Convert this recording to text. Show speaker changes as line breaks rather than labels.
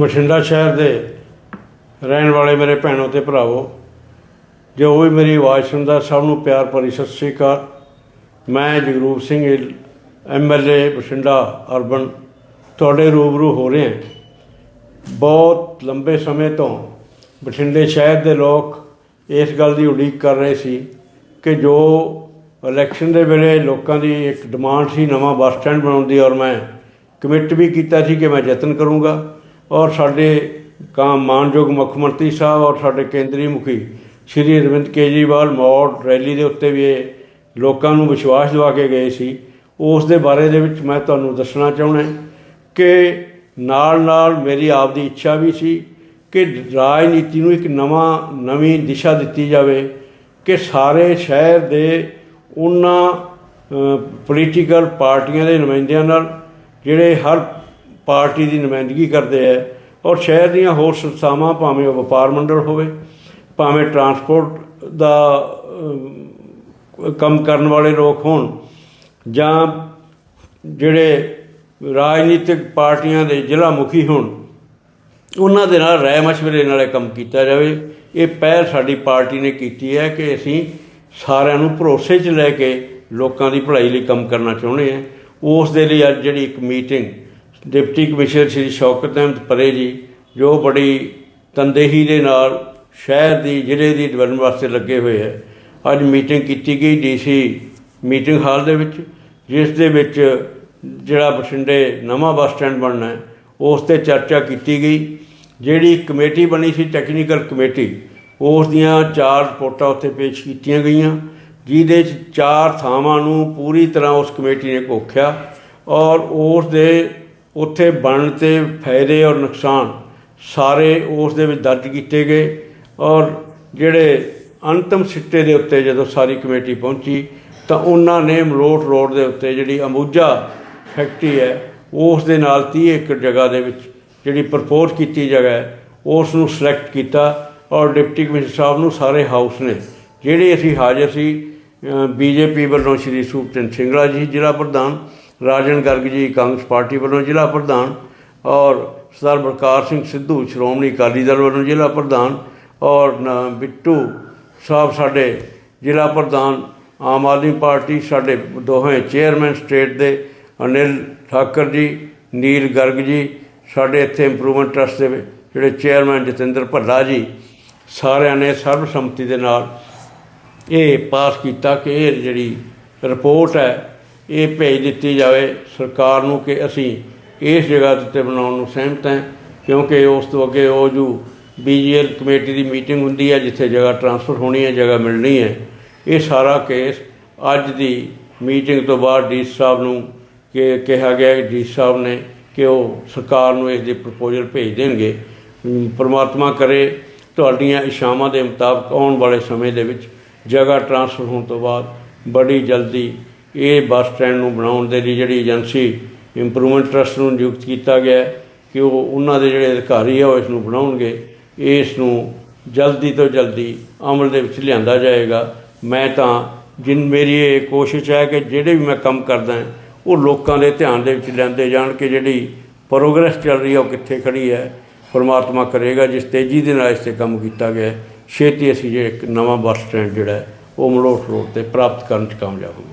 ਬਠਿੰਡਾ ਸ਼ਹਿਰ ਦੇ ਰਹਿਣ ਵਾਲੇ ਮੇਰੇ ਭੈਣੋ ਤੇ ਭਰਾਵੋ, ਜੋ ਵੀ ਮੇਰੀ ਆਵਾਜ਼ ਸੁਣਦਾ, ਸਭ ਨੂੰ ਪਿਆਰ ਭਰੀ ਸਤਿ ਸ੍ਰੀ ਅਕਾਲ। ਮੈਂ ਜਗਰੂਪ ਸਿੰਘ ਐਮਐਲਏ ਬਠਿੰਡਾ, ਅਰਬਨ, ਤੁਹਾਡੇ ਰੂਬਰੂ ਹੋ ਰਹੇ ਹਾਂ। ਬਹੁਤ ਲੰਬੇ ਸਮੇਂ ਤੋਂ ਬਠਿੰਡੇ ਸ਼ਹਿਰ ਦੇ ਲੋਕ ਇਸ ਗੱਲ ਦੀ ਉਡੀਕ ਕਰ ਰਹੇ ਸੀ ਕਿ ਜੋ ਇਲੈਕਸ਼ਨ ਦੇ ਵੇਲੇ ਲੋਕਾਂ ਦੀ ਇੱਕ ਡਿਮਾਂਡ ਸੀ ਨਵਾਂ ਬੱਸ ਸਟੈਂਡ ਬਣਾਉਣ ਦੀ ਔਰ ਮੈਂ ਕਮਿਟ ਵੀ ਕੀਤਾ ਸੀ ਕਿ ਮੈਂ ਯਤਨ ਕਰੂੰਗਾ। ਔਰ ਸਾਡੇ ਕਾ ਮਾਨਯੋਗ ਮੁੱਖ ਮੰਤਰੀ ਸਾਹਿਬ ਔਰ ਸਾਡੇ ਕੇਂਦਰੀ ਮੁਖੀ ਸ਼੍ਰੀ ਅਰਵਿੰਦ ਕੇਜਰੀਵਾਲ ਮੌੜ ਰੈਲੀ ਦੇ ਉੱਤੇ ਵੀ ਇਹ ਲੋਕਾਂ ਨੂੰ ਵਿਸ਼ਵਾਸ ਦਿਵਾ ਕੇ ਗਏ ਸੀ। ਉਸ ਦੇ ਬਾਰੇ ਦੇ ਵਿੱਚ ਮੈਂ ਤੁਹਾਨੂੰ ਦੱਸਣਾ ਚਾਹੁੰਦਾ ਕਿ ਨਾਲ ਨਾਲ ਮੇਰੀ ਆਪ ਦੀ ਇੱਛਾ ਵੀ ਸੀ ਕਿ ਰਾਜਨੀਤੀ ਨੂੰ ਇੱਕ ਨਵਾਂ, ਨਵੀਂ ਦਿਸ਼ਾ ਦਿੱਤੀ ਜਾਵੇ ਕਿ ਸਾਰੇ ਸ਼ਹਿਰ ਦੇ ਉਹਨਾਂ ਪੋਲੀਟੀਕਲ ਪਾਰਟੀਆਂ ਦੇ ਨੁਮਾਇੰਦਿਆਂ ਨਾਲ ਜਿਹੜੇ ਹਰ ਪਾਰਟੀ ਦੀ ਨੁਮਾਇੰਦਗੀ ਕਰਦੇ ਹੈ ਔਰ ਸ਼ਹਿਰ ਦੀਆਂ ਹੋਰ ਸੰਸਥਾਵਾਂ, ਭਾਵੇਂ ਉਹ ਵਪਾਰ ਮੰਡਲ ਹੋਵੇ, ਭਾਵੇਂ ਟਰਾਂਸਪੋਰਟ ਦਾ ਕੰਮ ਕਰਨ ਵਾਲੇ ਲੋਕ ਹੋਣ ਜਾਂ ਜਿਹੜੇ ਰਾਜਨੀਤਿਕ ਪਾਰਟੀਆਂ ਦੇ ਜ਼ਿਲ੍ਹਾ ਮੁਖੀ ਹੋਣ, ਉਹਨਾਂ ਦੇ ਨਾਲ ਰਾਏ ਮਸ਼ਵਰੇ ਨਾਲੇ ਕੰਮ ਕੀਤਾ ਜਾਵੇ। ਇਹ ਪਹਿਲ ਸਾਡੀ ਪਾਰਟੀ ਨੇ ਕੀਤੀ ਹੈ ਕਿ ਅਸੀਂ ਸਾਰਿਆਂ ਨੂੰ ਭਰੋਸੇ 'ਚ ਲੈ ਕੇ ਲੋਕਾਂ ਦੀ ਭਲਾਈ ਲਈ ਕੰਮ ਕਰਨਾ ਚਾਹੁੰਦੇ ਹਾਂ ਉਸ ਦੇ ਲਈ ਅੱਜ ਜਿਹੜੀ ਇੱਕ meeting deputy commissioner Shri Shaukat Ahmed Parray ji, ਜੋ ਬੜੀ ਤਨਦੇਹੀ ਦੇ ਨਾਲ ਸ਼ਹਿਰ ਦੀ, ਜ਼ਿਲ੍ਹੇ ਦੀ ਡਿਵੈਲਪਮੈਂਟ ਵਾਸਤੇ ਲੱਗੇ ਹੋਏ ਹੈ। ਅੱਜ ਮੀਟਿੰਗ ਕੀਤੀ ਗਈ ਡੀਸੀ ਮੀਟਿੰਗ ਹਾਲ ਦੇ ਵਿੱਚ, ਜਿਸ ਦੇ ਵਿੱਚ ਜਿਹੜਾ ਬਠਿੰਡੇ ਨਵਾਂ ਬੱਸ ਸਟੈਂਡ ਬਣਨਾ ਹੈ, ਉਸ ਤੇ ਚਰਚਾ ਕੀਤੀ ਗਈ। ਜਿਹੜੀ ਕਮੇਟੀ ਬਣੀ ਸੀ ਟੈਕਨੀਕਲ ਕਮੇਟੀ, ਉਸ ਦੀਆਂ ਚਾਰ ਰਿਪੋਰਟਾਂ ਉੱਥੇ ਪੇਸ਼ ਕੀਤੀਆਂ ਗਈਆਂ, ਜਿਹਦੇ 'ਚ ਚਾਰ ਥਾਵਾਂ ਨੂੰ ਪੂਰੀ ਤਰ੍ਹਾਂ ਉਸ ਕਮੇਟੀ ਨੇ ਘੋਖਿਆ ਔਰ ਉਸ ਦੇ ਉੱਥੇ ਬਣਨ ਤੇ ਫਾਇਦੇ ਔਰ ਨੁਕਸਾਨ ਸਾਰੇ ਉਸ ਦੇ ਵਿੱਚ ਦਰਜ ਕੀਤੇ ਗਏ ਔਰ ਜਿਹੜੇ ਅੰਤਮ ਸਿੱਟੇ ਦੇ ਉੱਤੇ ਜਦੋਂ ਸਾਰੀ ਕਮੇਟੀ ਪਹੁੰਚੀ ਤਾਂ ਉਹਨਾਂ ਨੇ ਮਲੋਟ ਰੋਡ ਦੇ ਉੱਤੇ ਜਿਹੜੀ ਅਮੂਜਾ ਫੈਕਟਰੀ ਹੈ, ਉਸ ਦੇ ਨਾਲ 30 ਏਕੜ ਜਗ੍ਹਾ ਦੇ ਵਿੱਚ ਜਿਹੜੀ ਪ੍ਰਪੋਜ਼ ਕੀਤੀ ਜਗ੍ਹਾ ਹੈ, ਉਸ ਨੂੰ ਸਿਲੈਕਟ ਕੀਤਾ ਔਰ ਡਿਪਟੀ ਕਮਿਸ਼ਨਰ ਸਾਹਿਬ ਨੂੰ ਸਾਰੇ ਹਾਊਸ ਨੇ। ਜਿਹੜੇ ਅਸੀਂ ਹਾਜ਼ਰ ਸੀ ਬੀਜੇਪੀ ਵੱਲੋਂ ਸ਼੍ਰੀ ਸੂਪਚੰਦ ਸਿੰਘਲਾ ਜੀ ਜ਼ਿਲ੍ਹਾ ਪ੍ਰਧਾਨ ਰਾਜਨ ਗਰਗ ਜੀ ਕਾਂਗਰਸ ਪਾਰਟੀ ਵੱਲੋਂ ਜ਼ਿਲ੍ਹਾ ਪ੍ਰਧਾਨ ਔਰ ਸਰਦਾਰ ਬਲਕਾਰ ਸਿੰਘ ਸਿੱਧੂ ਸ਼੍ਰੋਮਣੀ ਅਕਾਲੀ ਦਲ ਵੱਲੋਂ ਜ਼ਿਲ੍ਹਾ ਪ੍ਰਧਾਨ ਔਰ ਬਿੱਟੂ ਸਾਹਿਬ ਸਾਡੇ ਜ਼ਿਲ੍ਹਾ ਪ੍ਰਧਾਨ, ਆਮ ਆਦਮੀ ਪਾਰਟੀ ਸਾਡੇ ਦੋਹੇ ਚੇਅਰਮੈਨ ਸਟੇਟ ਦੇ ਅਨਿਲ ਠਾਕਰ ਜੀ, ਨੀਲ ਗਰਗ ਜੀ, ਸਾਡੇ ਇੱਥੇ ਇੰਪਰੂਵਮੈਂਟ ਟਰਸਟ ਦੇ ਜਿਹੜੇ ਚੇਅਰਮੈਨ ਜਤਿੰਦਰ ਭੱਲਾ ਜੀ, ਸਾਰਿਆਂ ਨੇ ਸਰਬਸੰਮਤੀ ਦੇ ਨਾਲ ਇਹ ਪਾਸ ਕੀਤਾ ਕਿ ਇਹ ਜਿਹੜੀ ਰਿਪੋਰਟ ਹੈ ਇਹ ਭੇਜ ਦਿੱਤੀ ਜਾਵੇ ਸਰਕਾਰ ਨੂੰ ਕਿ ਅਸੀਂ ਇਸ ਜਗ੍ਹਾ ਦੇ ਉੱਤੇ ਬਣਾਉਣ ਨੂੰ ਸਹਿਮਤ ਹਾਂ, ਕਿਉਂਕਿ ਉਸ ਤੋਂ ਅੱਗੇ ਉਹ ਜੋ ਬੀਜੀਐਲ ਕਮੇਟੀ ਦੀ ਮੀਟਿੰਗ ਹੁੰਦੀ ਹੈ, ਜਿੱਥੇ ਜਗ੍ਹਾ ਟਰਾਂਸਫਰ ਹੋਣੀ ਹੈ, ਜਗ੍ਹਾ ਮਿਲਣੀ ਹੈ, ਇਹ ਸਾਰਾ ਕੇਸ ਅੱਜ ਦੀ ਮੀਟਿੰਗ ਤੋਂ ਬਾਅਦ ਡੀ ਸਾਹਿਬ ਨੂੰ ਕਿ ਕਿਹਾ ਗਿਆ ਕਿ ਡੀ ਸਾਹਿਬ ਨੇ ਕਿ ਉਹ ਸਰਕਾਰ ਨੂੰ ਇਸ ਦੀ ਪ੍ਰਪੋਜ਼ਲ ਭੇਜ ਦੇਣਗੇ। ਪਰਮਾਤਮਾ ਕਰੇ ਤੁਹਾਡੀਆਂ ਇਸ਼ਾਵਾਂ ਦੇ ਮੁਤਾਬਕ ਆਉਣ ਵਾਲੇ ਸਮੇਂ ਦੇ ਵਿੱਚ ਜਗ੍ਹਾ ਟਰਾਂਸਫਰ ਹੋਣ ਤੋਂ ਬਾਅਦ ਬੜੀ ਜਲਦੀ ਇਹ ਬੱਸ ਸਟੈਂਡ ਨੂੰ ਬਣਾਉਣ ਦੇ ਲਈ ਜਿਹੜੀ ਏਜੰਸੀ ਇੰਪਰੂਵਮੈਂਟ ਟਰਸਟ ਨੂੰ ਨਿਯੁਕਤ ਕੀਤਾ ਗਿਆ ਕਿ ਉਹ ਉਹਨਾਂ ਦੇ ਜਿਹੜੇ ਅਧਿਕਾਰੀ ਆ ਉਹ ਇਸ ਨੂੰ ਬਣਾਉਣਗੇ। ਇਸ ਨੂੰ ਜਲਦੀ ਤੋਂ ਜਲਦੀ ਅਮਲ ਦੇ ਵਿੱਚ ਲਿਆਂਦਾ ਜਾਏਗਾ। ਮੈਂ ਤਾਂ ਜਿਨ ਮੇਰੀ ਇਹ ਕੋਸ਼ਿਸ਼ ਹੈ ਕਿ ਜਿਹੜੇ ਵੀ ਮੈਂ ਕੰਮ ਕਰਦਾ ਉਹ ਲੋਕਾਂ ਦੇ ਧਿਆਨ ਦੇ ਵਿੱਚ ਲਿਆਂਦੇ ਜਾਣ ਕਿ ਜਿਹੜੀ ਪ੍ਰੋਗਰੈਸ ਚੱਲ ਰਹੀ ਹੈ ਉਹ ਕਿੱਥੇ ਖੜੀ ਹੈ, ਪਰਮਾਤਮਾ ਕਰੇਗਾ, ਜਿਸ ਤੇਜ਼ੀ ਦੇ ਨਾਲ ਇਸ ਤੇ ਕੰਮ ਕੀਤਾ ਗਿਆ ਛੇਤੀ ਅਸੀਂ ਜੇ ਇੱਕ ਨਵਾਂ ਬੱਸ ਸਟੈਂਡ ਜਿਹੜਾ ਉਹ ਮਲੋਟ ਰੋਡ ਤੇ ਪ੍ਰਾਪਤ ਕਰਨ 'ਚ ਕਾਮਯਾਬ ਹੋਵਾਂਗੇ।